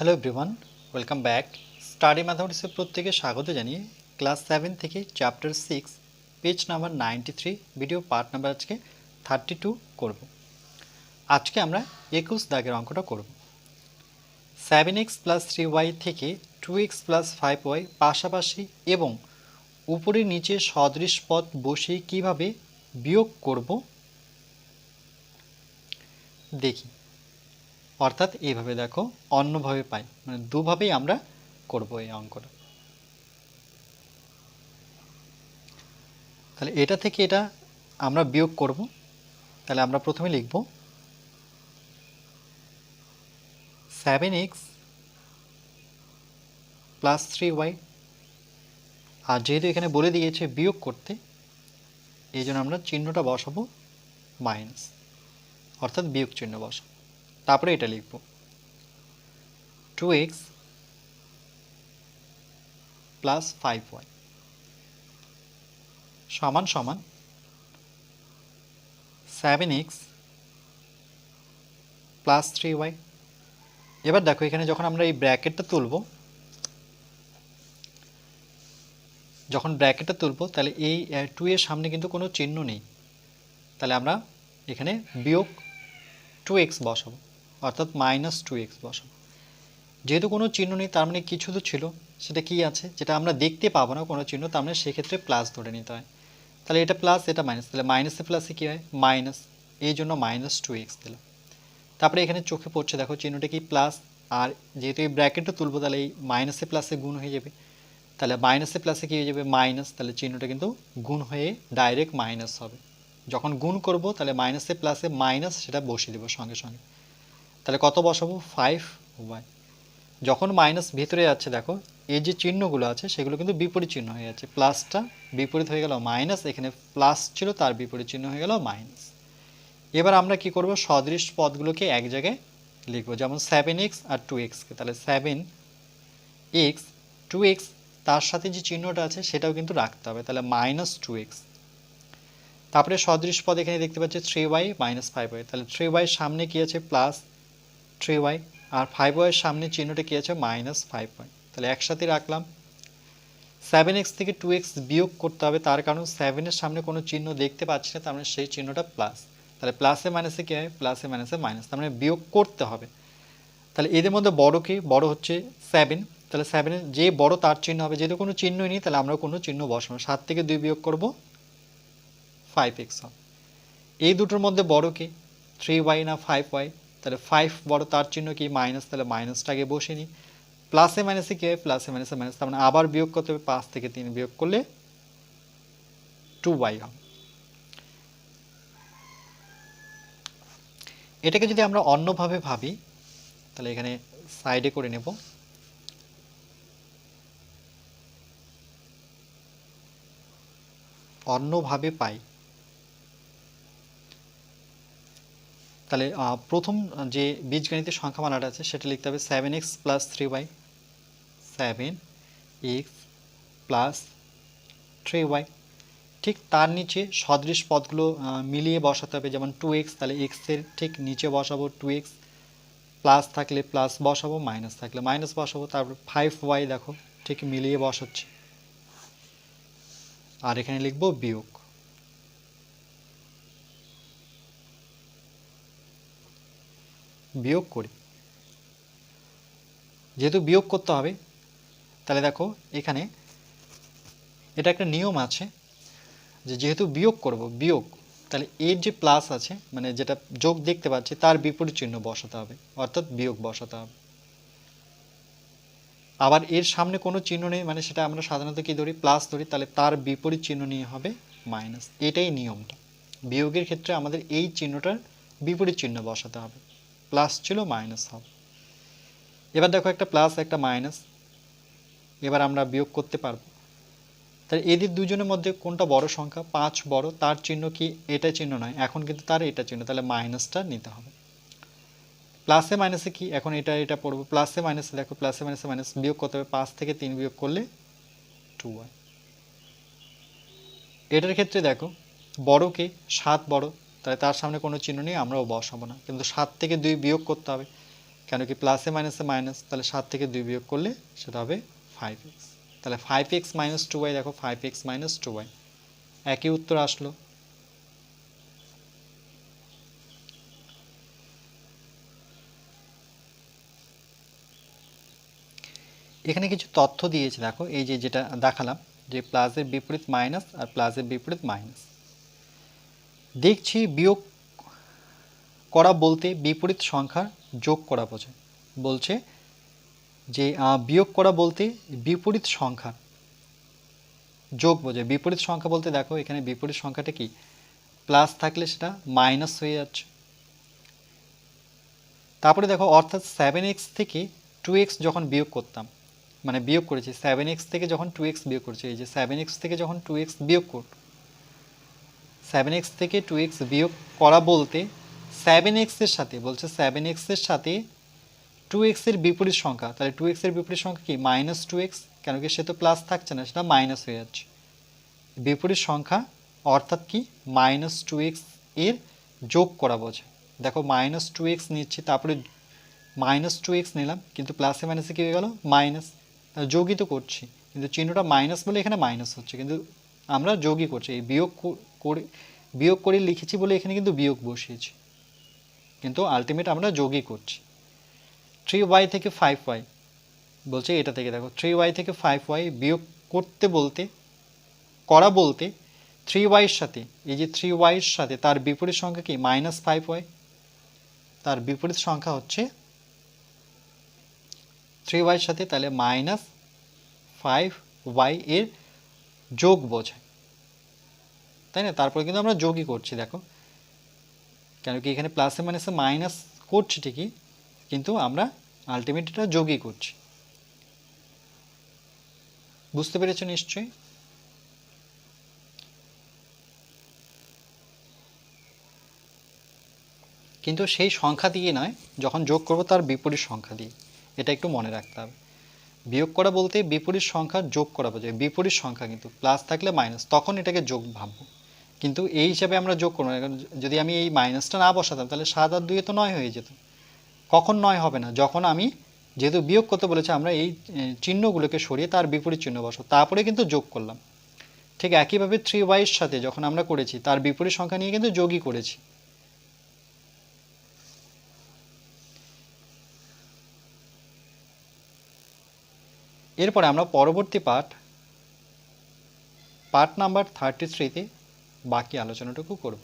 Hello everyone welcome back study ম্যাথামেটিক্সের প্রত্যেকে স্বাগত জানিয়ে ক্লাস সেভেন থেকে chapter six page number ninety three video part number আজকে thirty two করব। আজকে আমরা একুশ দাগের অঙ্কটা করব। Seven x plus three y থেকে two x plus five y পাশাপাশি এবং উপরে নিচে সদৃশ পথ বসিয়ে কীভাবে বিয়োগ করব, দেখি। অর্থাৎ এইভাবে দেখো, অন্যভাবে পাই। মানে দুভাবেই আমরা করব এই অঙ্কটা। তাহলে এটা থেকে এটা আমরা বিয়োগ করব। তাহলে আমরা প্রথমে লিখব seven x plus three y আর যেহেতু এখানে বলে দিয়েছে বিয়োগ করতে, এই জন্য আমরা চিহ্নটা বসাবো মাইনাস অর্থাৎ বিয়োগ চিহ্ন বসাবো। তারপরে এটা লিখব। Two x plus five y সমান সমান seven x plus three y এবার দেখো, এখানে যখন আমরা এই ব্র্যাকেটটা তুলব, যখন ব্র্যাকেটটা তুলব, তাহলে এই টু এর সামনে কিন্তু কোনো চিহ্ন নেই। তাহলে আমরা এখানে বিয়োগ টু এক্স বসাবো। অর্থাৎ মাইনাস টু এক্স বসাবো। যেহেতু কোনো চিহ্ন নেই, তার মানে কিছু তো ছিল। সেটা কি আছে? যেটা আমরা দেখতে পাবো না কোনো চিহ্ন, তার মানে সেক্ষেত্রে প্লাস ধরে নিতে হয়। তাহলে এটা প্লাস এটা মাইনাস তাহলে মাইনাসে প্লাসে কী হয়? মাইনাস এই জন্য মাইনাস টু এক্স দিলাম। তারপরে এখানে চোখে পড়ছে, দেখো চিহ্নটা কি প্লাস আর যেহেতু এই ব্র্যাকেটটা তুলবো, তাহলে এই মাইনাসে প্লাসে গুণ হয়ে যাবে। তাহলে মাইনাসে প্লাসে কী হয়ে যাবে? মাইনাস তাহলে চিহ্নটা কিন্তু গুণ হয়ে ডাইরেক্ট মাইনাস হবে। যখন গুণ করব, তাহলে মাইনাসে প্লাসে মাইনাস সেটা বসিয়ে দেবো সঙ্গে সঙ্গে। তাহলে কত বসাবো? ফাইভ ওয়াই যখন মাইনাস ভিতরে যাচ্ছে দেখো, এই যে চিহ্নগুলো আছে, সেগুলো কিন্তু বিপরীত চিহ্ন হয়ে যাচ্ছে। প্লাসটা বিপরীত হয়ে গেল মাইনাস এখানে প্লাস ছিল, তার বিপরীত চিহ্ন হয়ে গেল মাইনাস এবার আমরা কি করব? সদৃশ পদগুলোকে এক জায়গায় লিখব, যেমন সেভেন এক্স আর টু এক্সকে তাহলে সেভেন এক্স টু এক্স তার সাথে যে চিহ্নটা আছে, সেটাও কিন্তু রাখতে হবে। তাহলে মাইনাস টু এক্স তারপরে সদৃশ পদ এখানে দেখতে পাচ্ছি three y minus five y তাহলে থ্রি ওয়াইয়ের সামনে কী আছে? প্লাস থ্রি ওয়াই আর ফাইভ ওয়াইয়ের সামনে চিহ্নটা কী আছে? মাইনাস ফাইভ ওয়াই তাহলে একসাথে রাখলাম। সেভেন এক্স থেকে টু এক্স বিয়োগ করতে হবে, তার কারণ সেভেনের সামনে কোনো চিহ্ন দেখতে পাচ্ছি না, তার মানে সেই চিহ্নটা প্লাস তাহলে প্লাসে মাইনাসে কী হয়? প্লাসে মাইনাসে মাইনাস তার মানে বিয়োগ করতে হবে। তাহলে এদের মধ্যে বড় কি? বড় হচ্ছে সেভেন তাহলে সেভেনের যে বড় তার চিহ্ন হবে, যেহেতু কোনো চিহ্নই নেই, তাহলে আমরা কোনো চিহ্ন বসাবো সাত থেকে দুই বিয়োগ করব ফাইভ এক্স হবে। এই দুটোর মধ্যে বড় কি? থ্রি ওয়াই না ফাইভ ওয়াই তাহলে ফাইভ বড় তার চিহ্ন কি? মাইনাস তাহলে মাইনাসটাকে বসে নিই। প্লাসে মাইনাসে কী? হয় প্লাসে মাইনাসে মাইনাস তার মানে আবার বিয়োগ করতে হবে, পাঁচ থেকে তিন বিয়োগ করলে টু ওয়াই হবে। এটাকে যদি আমরা অন্যভাবে ভাবি, তাহলে এখানে সাইডে করে নেব। অন্যভাবে পাই। তাহলে প্রথম যে বীজগণিতের সংখ্যা সংখ্যামালাটা আছে, সেটা লিখতে হবে seven x plus three y seven x plus three y ঠিক তার নিচে সদৃশ পদগুলো মিলিয়ে বসাতে হবে, যেমন টু এক্স তাহলে এক্সের ঠিক নিচে বসাবো টু এক্স প্লাস থাকলে প্লাস বসাবো মাইনাস থাকলে মাইনাস বসাবো, তারপর ফাইভ ওয়াই দেখো, ঠিক মিলিয়ে বসাচ্ছে। আর এখানে লিখব বিয়োগ। বিয়োগ করি। যেহেতু বিয়োগ করতে হবে, তাহলে দেখো এখানে এটা একটা নিয়ম আছে যে যেহেতু বিয়োগ করব, বিয়োগ, তাহলে এর যে প্লাস আছে মানে যেটা যোগ দেখতে পাচ্ছি, তার বিপরীত চিহ্ন বসাতে হবে, অর্থাৎ বিয়োগ বসাতে হবে। আবার এর সামনে কোনো চিহ্ন নেই মানে সেটা আমরা সাধারণত কি ধরি? প্লাস ধরি, তাহলে তার বিপরীত চিহ্ন নিয়ে হবে মাইনাস এটাই নিয়মটা। বিয়োগের ক্ষেত্রে আমাদের এই চিহ্নটার বিপরীত চিহ্ন বসাতে হবে। প্লাস ছিল মাইনাস হবে এবার দেখো একটা প্লাস, একটা মাইনাস। এবার আমরা বিয়োগ করতে পারব। তাহলে এদের দুজনের মধ্যে কোনটা বড় সংখ্যা? পাঁচ বড়, তার চিহ্ন কি এটা চিহ্ন নয়। এখন কিন্তু তার এটা চিহ্ন, তাহলে মাইনাসটা নিতে হবে। প্লাসে মাইনাসে কি? এখন এটা এটা পড়ব। প্লাসে মাইনাসে দেখো, প্লাসে মাইনাসে মাইনাস বিয়োগ করতে হবে। পাঁচ থেকে তিন বিয়োগ করলে টু ওয়াই এটার ক্ষেত্রে দেখো, বড় কে? সাত বড় তাহলে তার সামনে কোনো চিহ্ন নেই, আমরাও বসাবো না। কিন্তু সাত থেকে দুই বিয়োগ করতে হবে। কেন কি প্লাসে মাইনাসে মাইনাস তাহলে সাত থেকে দুই বিয়োগ করলে সেটা হবে ফাইভ এক্স তাহলে five x minus two y দেখো five x minus two y একই উত্তর আসলো। এখানে কিছু তথ্য দিয়েছে, দেখো, এই যে যেটা দেখালাম, যে প্লাসের বিপরীত মাইনাস আর প্লাসের বিপরীত মাইনাস দেখছি বিয়োগ করা বলতে বিপরীত সংখ্যার যোগ করা বোঝায় বলছে যে বিয়োগ করা বলতে বিপরীত সংখ্যা যোগ বোঝায় বিপরীত সংখ্যা বলতে দেখো, এখানে বিপরীত সংখ্যাটা কি? প্লাস থাকলে সেটা মাইনাস হয়ে যাচ্ছে। তারপরে দেখো, অর্থাৎ সেভেন এক্স থেকে টু এক্স যখন বিয়োগ করতাম মানে বিয়োগ করেছি সেভেন এক্স থেকে যখন টু এক্স বিয়োগ করছি, এই যে সেভেন এক্স থেকে যখন টু এক্স বিয়োগ কর সেভেন এক্স থেকে টু এক্স বিয়োগ করা বলতে সেভেন এক্সের সাথে, বলছে সেভেন এক্সের সাথে টু এক্সের বিপরীত সংখ্যা। তাহলে টু এক্সের বিপরীত সংখ্যা কি? মাইনাস টু এক্স কেন কি সে তো প্লাস থাকছে না, সেটা মাইনাস হয়ে যাচ্ছে। বিপরীত সংখ্যা অর্থাৎ কি? মাইনাস টু এক্সের যোগ করা বোঝে। দেখো মাইনাস টু এক্স নিচ্ছি, তারপরে মাইনাস টু এক্স নিলাম, কিন্তু প্লাসে মাইনাসে কী হয়ে গেল? মাইনাস যোগই তো করছি, কিন্তু চিহ্নটা মাইনাস বলে এখানে মাইনাস হচ্ছে, কিন্তু আমরা যোগই করছি। এই বিয়োগ করে বিয়োগ করে লিখেছি বলে এখানে কিন্তু বিয়োগ বসিয়েছি। কিন্তু আলটিমেট আমরা যোগই করছি। থ্রি ওয়াই থেকে ফাইভ ওয়াই বলছে এটা থেকে দেখো থ্রি ওয়াই থেকে ফাইভ ওয়াই বিয়োগ করতে বলতে, করা বলতে থ্রি ওয়াইয়ের সাথে, এই যে থ্রি ওয়াইয়ের সাথে, তার বিপরীত সংখ্যা কি? মাইনাস ফাইভ ওয়াই তার বিপরীত সংখ্যা হচ্ছে থ্রি ওয়াইয়ের সাথে, তাহলে মাইনাস ফাইভ ওয়াই এর যোগ বোঝায়। তাই না? তারপরে কিন্তু আমরা যোগই করছি, দেখো। কেন কি এখানে প্লাসে মাইনাসে মাইনাস করছি ঠিকই, কিন্তু আমরা আলটিমেট এটা যোগই করছি। বুঝতে পেরেছ নিশ্চয়ই? কিন্তু সেই সংখ্যা দিয়ে নয়, যখন যোগ করব তার বিপরীত সংখ্যা দিয়ে। এটা একটু মনে রাখতে হবে। বিয়োগ করা বলতে বিপরীত সংখ্যা যোগ করা বোঝায়। বিপরীত সংখ্যা কিন্তু প্লাস থাকলে মাইনাস তখন এটাকে যোগ ভাববো। কিন্তু এই হিসাবে আমরা যোগ করব না, কারণ যদি আমি এই মাইনাসটা না বসাতাম, তাহলে সাত আর দুয়ে তো নয় হয়ে যেত। কখন নয় হবে না? যখন আমি যেহেতু বিয়োগ করতে বলেছে, আমরা এই চিহ্নগুলোকে সরিয়ে তার বিপরীত চিহ্ন বসো তারপরে কিন্তু যোগ করলাম। ঠিক একইভাবে থ্রি ওয়াইয়ের সাথে যখন আমরা করেছি, তার বিপরীত সংখ্যা নিয়ে কিন্তু যোগই করেছি। এরপরে আমরা পরবর্তী পাঠ পার্ট নাম্বার থার্টি থ্রিতে বাকি আলোচনাটুকু করব।